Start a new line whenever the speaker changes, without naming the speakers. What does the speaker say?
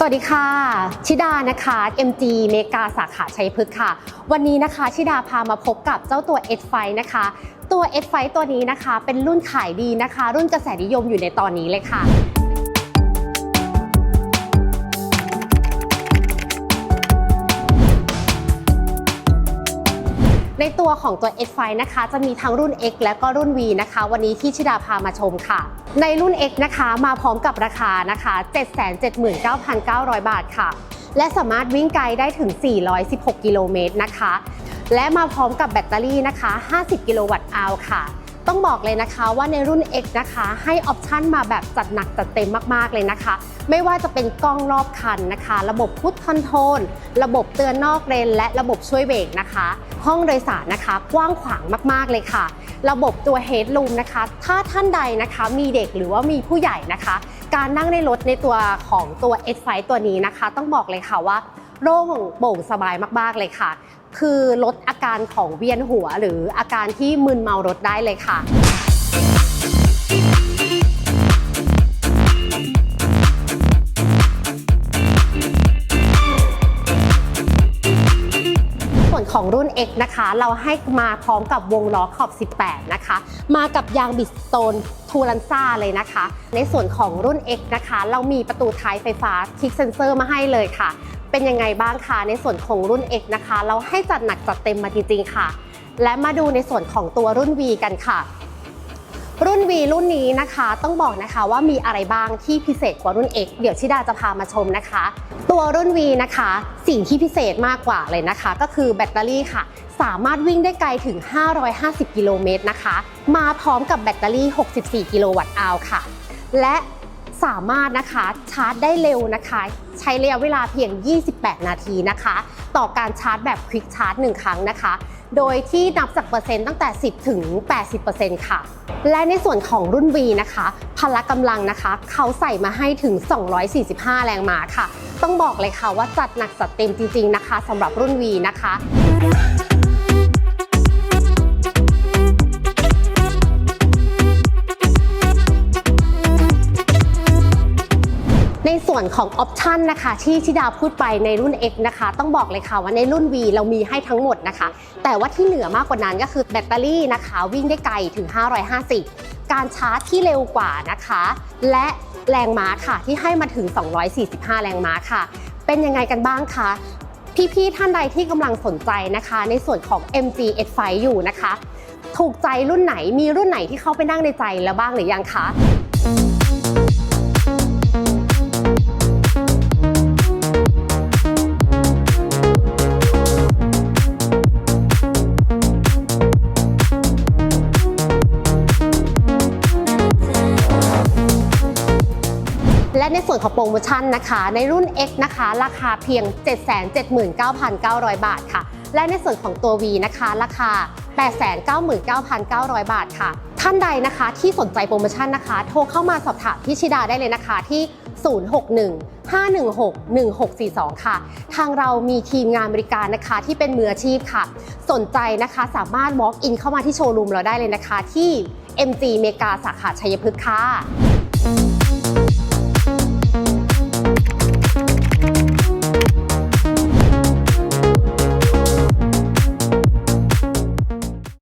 สวัสดีค่ะ ชิดานะคะ MG เมกาสาขาชัยพฤกษ์ค่ะ วันนี้นะคะ ชิดาพามาพบกับเจ้าตัว S ไฟนะคะ ตัว S ไฟตัวนี้นะคะ เป็นรุ่นขายดีนะคะ รุ่นกระแสนิยมอยู่ในตอนนี้เลยค่ะ ตัวของตัว S5 นะคะ จะมีทั้งรุ่น X และก็รุ่น V นะคะ วันนี้ที่ชิดาพามาชมค่ะ ในรุ่น X นะคะมาพร้อมกับราคานะคะ 779,900 บาทค่ะ และสามารถวิ่งไกลได้ถึง 416 กิโลเมตรนะคะ และมาพร้อมกับแบตเตอรี่นะคะ 50 กิโลวัตต์อวค่ะ ต้องบอกเลยนะคะว่าในรุ่น X นะคะ ให้ออปชันมาแบบจัดหนักจัดเต็มมากๆเลยนะคะ ไม่ว่าจะเป็นกล้องรอบคันนะคะ ระบบพุทคอนโทรลระบบเตือนนอกเลนและระบบช่วยเบรกนะคะ ห้องโดยสารนะคะ กว้างขวางมากๆเลยค่ะ ระบบตัว Headroom นะคะ ถ้าท่านใดนะคะมีเด็กหรือว่ามีผู้ใหญ่นะคะ การนั่งในรถในตัวของตัว S5 ตัวนี้นะคะ ต้องบอกเลยค่ะว่าโล่งโปร่งสบายมากๆเลยค่ะ คือลดอาการของเวียนหัวหรืออาการที่มึนเมารถได้เลยค่ะส่วนของรุ่น X นะคะ เราให้มาพร้อมกับวงล้อขอบ 18 นะคะ มากับยางบิสโตนทูลันซ่าเลยนะคะ ในส่วนของรุ่น X นะคะ เรามีประตูท้ายไฟฟ้าคลิกเซนเซอร์มาให้เลยค่ะ เป็นยังไงบ้างคะในส่วนของรุ่น X นะคะ เราให้จัดหนักจัดเต็มมาจริงๆค่ะ และมาดูในส่วนของตัวรุ่น V กันค่ะ รุ่น V รุ่นนี้นะคะ ต้องบอกนะคะว่ามีอะไรบ้างที่พิเศษกว่ารุ่น X เดี๋ยวชิดาจะพามาชมนะคะ ตัวรุ่น V นะคะ สิ่งที่พิเศษมากกว่าเลยนะคะ ก็คือแบตเตอรี่ค่ะ สามารถวิ่งได้ไกลถึง 550 กิโลเมตรนะคะ มาพร้อมกับแบตเตอรี่ 64 กิโลวัตต์อาวค่ะ และ สามารถนะคะชาร์จได้เร็วนะคะ ใช้ระยะเวลาเพียง 28 นาทีนะคะ ต่อการชาร์จแบบควิกชาร์จ 1 ครั้งนะคะ โดยที่นับจากเปอร์เซ็นต์ตั้งแต่ 10 ถึง 80%ค่ะ และในส่วนของรุ่น V นะคะ พละกำลังนะคะ เขาใส่มาให้ถึง 245 แรงม้าค่ะ ต้องบอกเลยค่ะว่าจัดหนักจัดเต็มจริงๆนะคะสำหรับรุ่น V นะคะ ส่วนของออปชันนะคะที่ชิดาพูดไปในรุ่น X นะคะ ต้องบอกเลยค่ะว่าในรุ่น V เรามีให้ทั้งหมดนะคะ แต่ว่าที่เหนือมากกว่านั้นก็คือแบตเตอรี่นะคะ วิ่งได้ไกลถึง 550 การชาร์จที่เร็วกว่านะคะ และแรงม้าค่ะที่ให้มาถึง 245 แรงม้าค่ะ เป็นยังไงกันบ้างคะพี่ๆท่านใดที่กำลังสนใจนะคะ ในส่วนของ MG S5 อยู่นะคะ ถูกใจรุ่นไหนมีรุ่นไหนที่เข้าไปนั่งในใจแล้วบ้างหรือยังคะ ในส่วนของโปรโมชั่นนะคะ ในรุ่น X นะคะ ราคาเพียง 779,900 บาทค่ะ และในส่วนของตัว V นะคะ ราคา 899,900 บาทค่ะ ท่านใดนะคะที่สนใจโปรโมชั่นนะคะ โทรเข้ามาสอบถามพี่ชิดาได้เลยนะคะที่ 061 516 1642 ค่ะ ทางเรามีทีมงานบริการนะคะที่เป็นมืออาชีพค่ะ สนใจนะคะสามารถ walk in เข้ามาที่โชว์รูมเราได้เลยนะคะ ที่ MG เมกาสาขาชัยพฤกษ์ค่ะ